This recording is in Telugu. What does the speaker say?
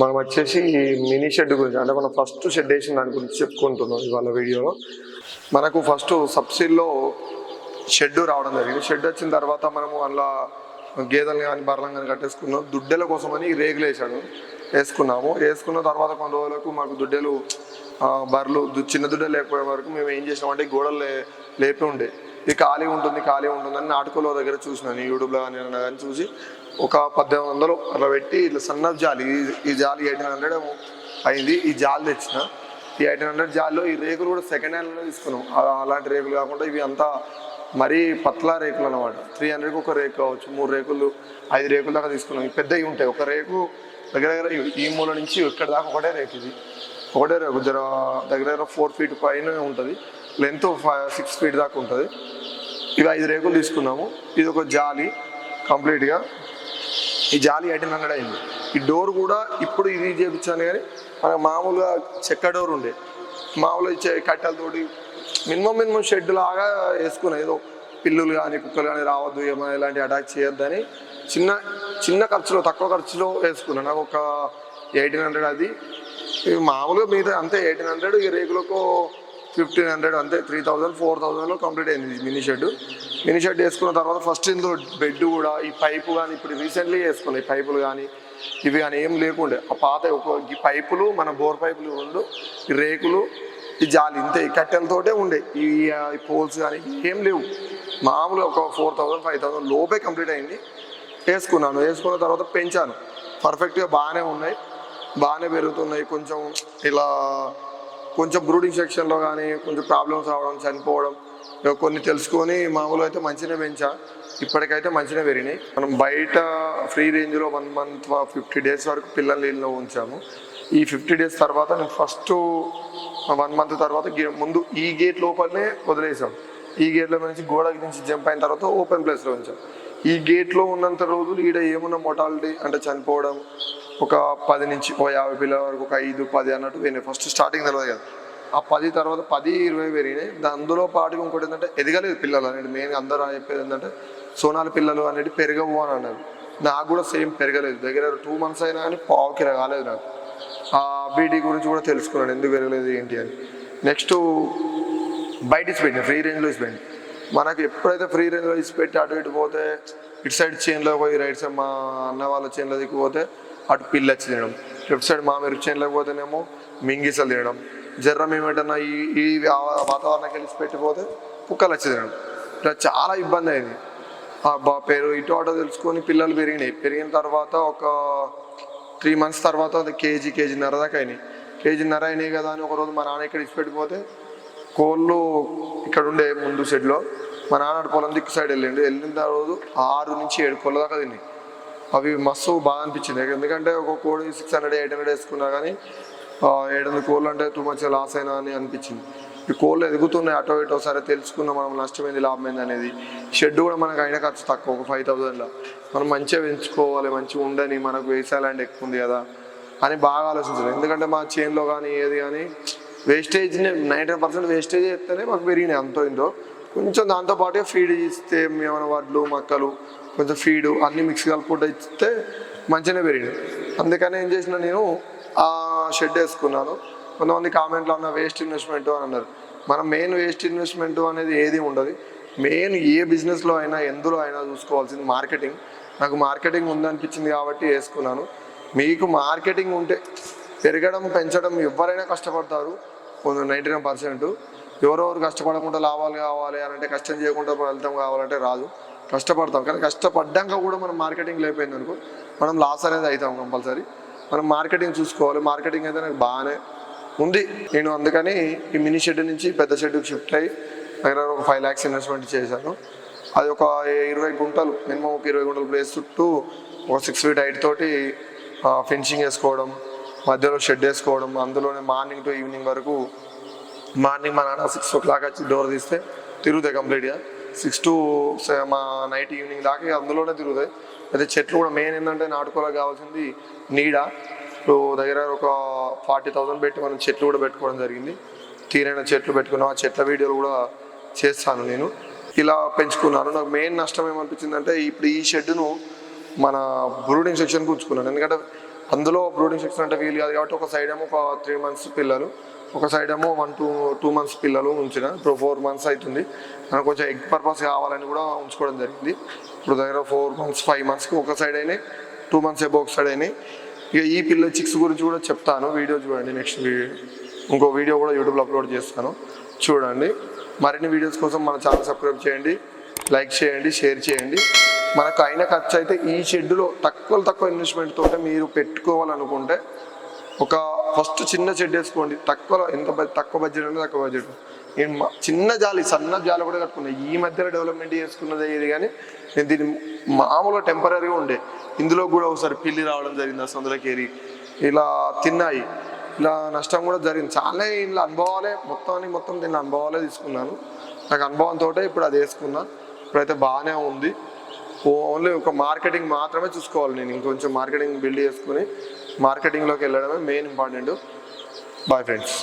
మనం వచ్చేసి మినీ షెడ్ గురించి అంటే మనం ఫస్ట్ షెడ్ వేసిన దాని గురించి చెప్పుకుంటున్నాం ఇవాళ వీడియోలో. మనకు ఫస్ట్ సబ్సిడీలో షెడ్ రావడం జరిగింది. షెడ్ వచ్చిన తర్వాత మనము అందులో గేదెలు కానీ బర్రెలు కానీ కట్టేసుకున్నాం. దుడ్డెల కోసమని రేగులు వేసాడు వేసుకున్నాము. వేసుకున్న తర్వాత కొన్ని రోజులకు మాకు దుడ్డెలు బర్రెలు చిన్న దుడ్డలు లేకపోయే వరకు మేము ఏం చేసినామంటే గోడలు లే- లేపి ఉండే. ఇది ఖాళీ ఉంటుంది ఖాళీ ఉంటుందని నాటుకోలో దగ్గర చూసినాను. యూట్యూబ్లో కానీ కానీ చూసి ఒక పద్దెనిమిది వందలు అలా పెట్టి ఇట్లా సన్న జాలి ఈ- జాలి ఎయిటీన్ హండ్రెడ్ అయింది ఈ జాలి తెచ్చిన. ఈ ఎయిటీన్ హండ్రెడ్ జాలిలో ఈ రేకులు కూడా సెకండ్ హ్యాండ్లో తీసుకున్నాం. అలాంటి రేకులు కాకుండా ఇవి అంతా మరీ పత్లా రేకులు అనమాట త్రీ హండ్రెడ్కి ఒక రేకు కావచ్చు మూడు రేకులు ఐదు రేకుల దాకా తీసుకున్నాం. ఇవి పెద్దవి ఉంటాయి. ఒక రేకు దగ్గర దగ్గర ఈ- మూల నుంచి ఇక్కడ దాకా ఒకటే రేకు ఇది. ఒకటే రేకు జర దగ్గర దగ్గర ఫోర్ ఫీట్ పైన ఉంటుంది. లెంత్ ఫైవ్ సిక్స్ ఫీట్ దాకా ఉంటుంది. ఇవి ఐదు రేకులు తీసుకున్నాము. ఇది ఒక జాలి కంప్లీట్గా ఈ జాలి ఎయిటీన్ హండ్రెడ్ అయింది. ఈ డోర్ కూడా ఇప్పుడు ఇది చేయించాను కానీ మనకు మామూలుగా చెక్క డోర్ ఉండే. మామూలుగా ఇచ్చే కట్టెలతోటి మినిమం మినిమం షెడ్ లాగా వేసుకున్నాం. ఏదో పిల్లులు కానీ కుక్కలు కానీ రావద్దు ఏమైనా ఇలాంటి అటాక్ చేయొద్దని చిన్న చిన్న ఖర్చులో తక్కువ ఖర్చులో వేసుకున్నాను నాకు ఒక ఎయిటీన్ హండ్రెడ్ అది. మామూలుగా మిగతా అంతే ఎయిటీన్ హండ్రెడ్ ఈ రేకులకు ఫిఫ్టీన్ హండ్రెడ్ అంతే త్రీ థౌజండ్ ఫోర్ థౌజండ్లో కంప్లీట్ అయింది మినీ షెడ్. మినీ షెడ్ వేసుకున్న తర్వాత ఫస్ట్ ఇందులో బెడ్ కూడా ఈ పైపు కానీ ఇప్పుడు రీసెంట్లీ వేసుకున్నాయి పైపులు కానీ ఇవి కానీ ఏం లేకుండే. ఆ పాత ఒక ఈ పైపులు మన బోర్ పైపులు రెండు ఈ రేకులు ఈ జాలి ఇంతే కట్టెలతోటే ఉండే. ఈ పోల్స్ కానీ ఏం లేవు. మామూలుగా ఒక ఫోర్ థౌజండ్ ఫైవ్ థౌజండ్ లోపే కంప్లీట్ అయింది. వేసుకున్నాను. వేసుకున్న తర్వాత పెంచాను. పర్ఫెక్ట్గా బాగానే ఉన్నాయి. బాగానే పెరుగుతున్నాయి. కొంచెం ఇలా కొంచెం బ్రూడింగ్ సెక్షన్లో కానీ కొంచెం ప్రాబ్లమ్స్ రావడం చనిపోవడం కొన్ని తెలుసుకొని మామూలుగా అయితే మంచిగా పెంచా. ఇప్పటికైతే మంచిగా పెరిగినాయి. మనం బయట ఫ్రీ రేంజ్లో వన్ మంత్ ఫిఫ్టీ డేస్ వరకు పిల్లల నీళ్ళలో ఉంచాము. ఈ ఫిఫ్టీ డేస్ తర్వాత నేను ఫస్ట్ వన్ మంత్ తర్వాత ముందు ఈ గేట్ లోపలనే వదిలేసాం. ఈ గేట్లో నుంచి గోడ నుంచి జంప్ అయిన తర్వాత ఓపెన్ ప్లేస్లో ఉంచాం. ఈ గేట్లో ఉన్నంత రోజులు ఈడ ఏమున్న మొటాలిటీ అంటే చనిపోవడం ఒక పది నుంచి ఓ యాభై పిల్లల వరకు ఒక ఐదు పది అన్నట్టు పోయినాయి ఫస్ట్ స్టార్టింగ్ తెలియదు కదా. ఆ పది తర్వాత పది ఇరవై పెరిగినాయి. అందులో పాటుగా ఇంకోటి ఏంటంటే ఎదగలేదు పిల్లలు అనేది. మెయిన్ అందరూ చెప్పేది ఏంటంటే సోనాల పిల్లలు అనేది పెరగవు అని అన్నారు. నాకు కూడా సేమ్ పెరగలేదు. దగ్గర టూ మంత్స్ అయినా కానీ పావుకి రాలేదు నాకు. ఆ బీటీ గురించి కూడా తెలుసుకున్నాను. ఎందుకు పెరగలేదు ఏంటి అని. నెక్స్ట్ బయట ఇచ్చిపెట్టిన ఫ్రీ రేంజ్లో ఇచ్చిపెట్టి మనకు ఎప్పుడైతే ఫ్రీ రేంజ్లో ఇచ్చిపెట్టి అటు ఇటు పోతే ఇటు సైడ్ చైన్లో పోయి రైట్ సైడ్ మా అన్న వాళ్ళ చైన్లో దిక్కుపోతే అటు పిల్లి వచ్చి తినడం. లెఫ్ట్ సైడ్ మా మీరు చైన్లోకి పోతేనేమో మింగిసలు తినడం. జర్రం ఏమిటన్నా ఈ ఈ వాతావరణానికి వెళ్ళి పెట్టిపోతే కుక్కలు వచ్చి తినడం. ఇట్లా చాలా ఇబ్బంది అయింది. బా పేరు ఇటు అటు తెలుసుకొని పిల్లలు పెరిగినాయి. పెరిగిన తర్వాత ఒక త్రీ మంత్స్ తర్వాత అది కేజీ కేజీన్నర దాకా అయినాయి. కేజీన్నర అయినాయి కదా అని ఒకరోజు మా నాన్న ఇక్కడ ఇచ్చిపెట్టిపోతే కోళ్ళు ఇక్కడ ఉండే ముందు షెడ్లో మా నాన్న పొలం దిక్కు సైడ్ వెళ్ళిండు. వెళ్ళిన రోజు ఆరు నుంచి ఏడు కోళ్ళ దాకా తిన్నాయి అవి మస్తు బాగా అనిపించింది. ఎందుకంటే ఒక కోడి సిక్స్ హండ్రెడ్ ఎయిట్ హండ్రెడ్ వేసుకున్నా కానీ ఏడు వందల కోళ్ళు అంటే టూ మంచిగా లాస్ అయినా అని అనిపించింది. ఈ కోళ్ళు ఎదుగుతున్నాయి. అటో ఇటో సరే తెలుసుకున్నాం. మనం నష్టమైంది లాభమైంది అనేది. షెడ్ కూడా మనకు అయిన ఖర్చు తక్కువ. ఒక ఫైవ్ థౌసండ్లో మనం మంచిగా పెంచుకోవాలి. మంచిగా ఉండని మనకు వ్యవసాయ ల్యాండ్ ఎక్కువ ఉంది కదా అని బాగా ఆలోచించాలి ఎందుకంటే మా చేన్లో కానీ ఏది కానీ వేస్టేజ్ నైంటీ పర్సెంట్ వేస్టేజ్ చేస్తేనే మాకు పెరిగినాయి అంతో ఇంతో కొంచెం దాంతోపాటుగా ఫీడ్ ఇస్తే ఏమైనా వడ్లు మక్కలు కొంచెం ఫీడ్ అన్ని మిక్స్ కలుపుకుంటూ ఇస్తే మంచిగానే పెరిగినాయి. అందుకని ఏం చేసిన నేను ఆ షెడ్ వేసుకున్నాను. కొంతమంది కామెంట్లో అన్న వేస్ట్ ఇన్వెస్ట్మెంట్ అని అన్నారు. మనం మెయిన్ వేస్ట్ ఇన్వెస్ట్మెంట్ అనేది ఏది ఉండదు. మెయిన్ ఏ బిజినెస్లో అయినా ఎందులో అయినా చూసుకోవాల్సింది మార్కెటింగ్ నాకు మార్కెటింగ్ ఉందనిపించింది కాబట్టి వేసుకున్నాను. మీకు మార్కెటింగ్ ఉంటే పెరగడం పెంచడం ఎవరైనా కష్టపడతారు. నైంటీ నైన్ పర్సెంట్ ఎవరెవరు కష్టపడకుండా లాభాలు కావాలి అని అంటే కష్టం చేయకుండా ఫలితం కావాలంటే రాదు. కష్టపడతాం. కానీ కష్టపడ్డాక కూడా మనం మార్కెటింగ్ లేకపోయింది అనుకో మనం లాస్ అనేది అవుతాం కంపల్సరీ. మనం మార్కెటింగ్ చూసుకోవాలి. మార్కెటింగ్ అయితే నాకు బాగానే ఉంది. నేను అందుకని ఈ మినీ షెడ్ నుంచి పెద్ద షెడ్కి షిఫ్ట్ అయ్యి దగ్గర ఒక ఫైవ్ ల్యాక్స్ ఇన్వెస్ట్మెంట్ చేశాను. అది ఒక ఇరవై గుంటలు మినిమం ఒక ఇరవై గుంటల ప్లేస్ చుట్టూ ఒక సిక్స్ ఫీట్ హైట్ తోటి ఫెన్సింగ్ వేసుకోవడం మధ్యలో షెడ్ వేసుకోవడం అందులోనే మార్నింగ్ టు ఈవినింగ్ వరకు మార్నింగ్ మా నాన్న సిక్స్ ఓ క్లాక్ వచ్చి డోర్ తీస్తే తిరుగుతాయి కంప్లీట్గా. సిక్స్ టు మా నైట్ ఈవినింగ్ దాకా అందులోనే తిరుగుతాయి. అయితే చెట్లు కూడా మెయిన్ ఏంటంటే నాటుకోలకు కావాల్సింది నీడ. ఇప్పుడు దగ్గర ఒక ఫార్టీ థౌసండ్ పెట్టి మనం చెట్లు కూడా పెట్టుకోవడం జరిగింది. తీరైన చెట్లు పెట్టుకున్నాం. ఆ చెట్ల వీడియోలు కూడా చేస్తాను నేను. ఇలా పెంచుకున్నాను. నాకు మెయిన్ నష్టం ఏమనిపించిందంటే ఇప్పుడు ఈ షెడ్ను మన బ్రూడింగ్ సెక్షన్కి ఉంచుకున్నాను. ఎందుకంటే అందులో బ్రూడింగ్ సెక్షన్ అంటే వీలు కాదు కాబట్టి ఒక సైడ్ ఏమో ఒక త్రీ మంత్స్ పిల్లలు ఒక సైడ్ ఏమో వన్ టూ టూ మంత్స్ పిల్లలు ఉంచిన ఇప్పుడు ఫోర్ మంత్స్ అవుతుంది మనకు కొంచెం ఎగ్ పర్పస్ కావాలని కూడా ఉంచుకోవడం జరిగింది. ఇప్పుడు దగ్గర ఫోర్ మంత్స్ ఫైవ్ మంత్స్కి ఒక సైడ్ అయినాయి టూ మంత్స్ ఎబో ఒక సైడ్ అయినాయి. ఇక ఈ పిల్ల చిక్స్ గురించి కూడా చెప్తాను వీడియో చూడండి నెక్స్ట్ వీడియో ఇంకో వీడియో కూడా యూట్యూబ్లో అప్లోడ్ చేస్తాను. చూడండి. మరిన్ని వీడియోస్ కోసం మన ఛానల్ సబ్స్క్రైబ్ చేయండి లైక్ చేయండి షేర్ చేయండి. మనకు అయిన ఖర్చు అయితే ఈ షెడ్లో తక్కువ తక్కువ ఇన్వెస్ట్మెంట్ తోటే మీరు పెట్టుకోవాలనుకుంటే ఒక ఫస్ట్ చిన్న షెడ్ వేసుకోండి. తక్కువ ఎంత తక్కువ బడ్జెట్ అంటే తక్కువ బడ్జెట్ నేను చిన్న జాలి సన్న జాలి కూడా కట్టుకున్నాయి ఈ మధ్యలో డెవలప్మెంట్ చేసుకున్నది ఇది కానీ నేను దీన్ని మామూలుగా టెంపరీగా ఉండే. ఇందులో కూడా ఒకసారి పిల్లి రావడం జరిగింది అసలు ఏరి ఇలా తిన్నాయి. ఇలా నష్టం కూడా జరిగింది. చాలా ఇలా అనుభవాలే మొత్తాన్ని మొత్తం దీని అనుభవాలే తీసుకున్నాను. నాకు అనుభవంతో ఇప్పుడు అది వేసుకున్నా. ఇప్పుడైతే బాగానే ఉంది. ఓన్లీ ఒక మార్కెటింగ్ మాత్రమే చూసుకోవాలి నేను. ఇంకొంచెం మార్కెటింగ్ బిల్డ్ చేసుకుని మార్కెటింగ్లోకి వెళ్ళడమే మెయిన్ ఇంపార్టెంట్. Bye friends